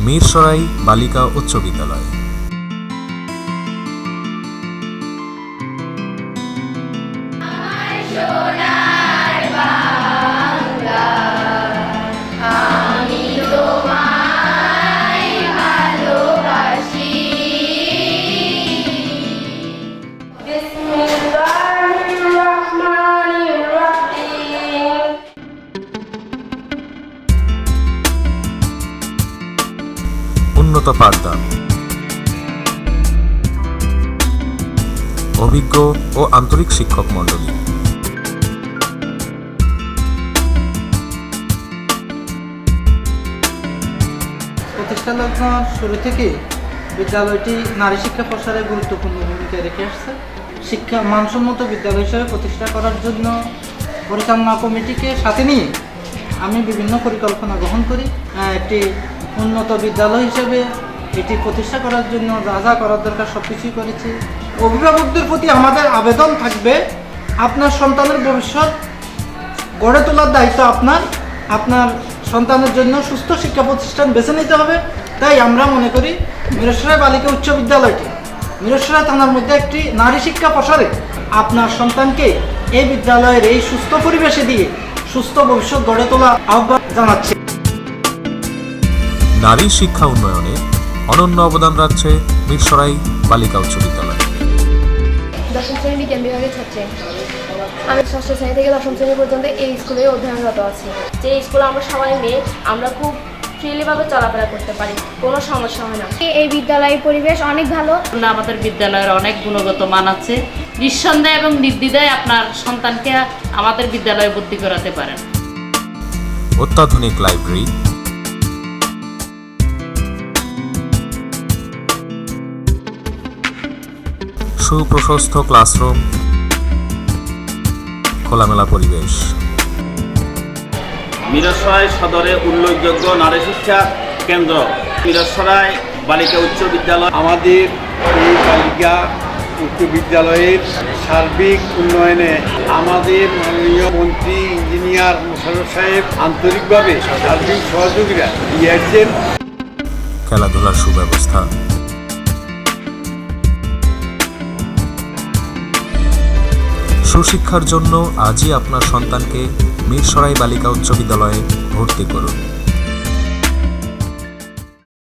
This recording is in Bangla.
মীরসরাই বালিকা উচ্চ বিদ্যালয় Yes. উন্নত পাঠদান। অভিজ্ঞ ও আন্তরিক শিক্ষক মণ্ডলী। প্রতিষ্ঠা লগ্ন শুরু থেকে বিদ্যালয়টি নারী শিক্ষা প্রসারে গুরুত্বপূর্ণ ভূমিকা রেখে আসছে। শিক্ষা মানসম্মত বিদ্যালয় হিসেবে প্রতিষ্ঠা করার জন্য পরিচালনা কমিটিকে সাথে নিয়ে আমি বিভিন্ন পরিকল্পনা গ্রহণ করি। একটি উন্নত বিদ্যালয় হিসেবে এটি প্রতিষ্ঠা করার জন্য যা যা করার দরকার সব কিছুই করেছি। অভিভাবকদের প্রতি আমাদের আবেদন থাকবে, আপনার সন্তানের ভবিষ্যৎ গড়ে তোলার দায়িত্ব আপনার আপনার সন্তানের জন্য সুস্থ শিক্ষা প্রতিষ্ঠান বেছে নিতে হবে। তাই আমরা মনে করি মিরসরাই বালিকা উচ্চ বিদ্যালয়টি, মিরসরাই থানার মধ্যে একটি নারী শিক্ষা প্রসারে আপনার সন্তানকে এই বিদ্যালয়ের এই সুস্থ পরিবেশে দিয়ে সুস্থ ভবিষ্যৎ গড়ে তোলা আহ্বান জানাচ্ছি। নারী শিক্ষা উন্নয়নে অনন্য অবদান রাখছে মীরসরাই বালিকা উচ্চ বিদ্যালয়। দশম শ্রেণি বিজ্ঞান বিভাগের ছাত্রী। আমি ষষ্ঠ শ্রেণি থেকে দশম শ্রেণি পর্যন্ত এই স্কুলে অধ্যয়নরত আছি। যে স্কুলে আমরা সবাই মেয়ে আমরা খুব ফ্রিলিভাবে চলাফেরা করতে পারি কোনো সমস্যা হয় না। এই বিদ্যালয়ের পরিবেশ অনেক ভালো। আমাদের বিদ্যালয়ের অনেক গুণগত মান আছে। নিঃসন্দেহে এবং নির্দ্বিধায় আপনার সন্তানকে আমাদের বিদ্যালয়ে ভর্তি করাতে পারেন। অত্যাধুনিক লাইব্রেরি সুপ্রশস্ত ক্লাসরুম খোলামেলা পরিবেশ। মিরসরাই সদরে উল্লেখযোগ্য নারী শিক্ষা কেন্দ্র। মিরসরাই বালিকা উচ্চ বিদ্যালয় আমাদের এই বালিকা উচ্চ বিদ্যালয়ের সার্বিক উন্নয়নে আমাদের মাননীয় মন্ত্রী ইঞ্জিনিয়ার মোশারফ সাহেব আন্তরিকভাবে সার্বিক সহযোগিতা দিয়েছেন। খেলাধুলার সুব্যবস্থা। সুশিক্ষার জন্য আজই আপনার সন্তানকে মিরসরাই বালিকা উচ্চ বিদ্যালয়ে ভর্তি করুন।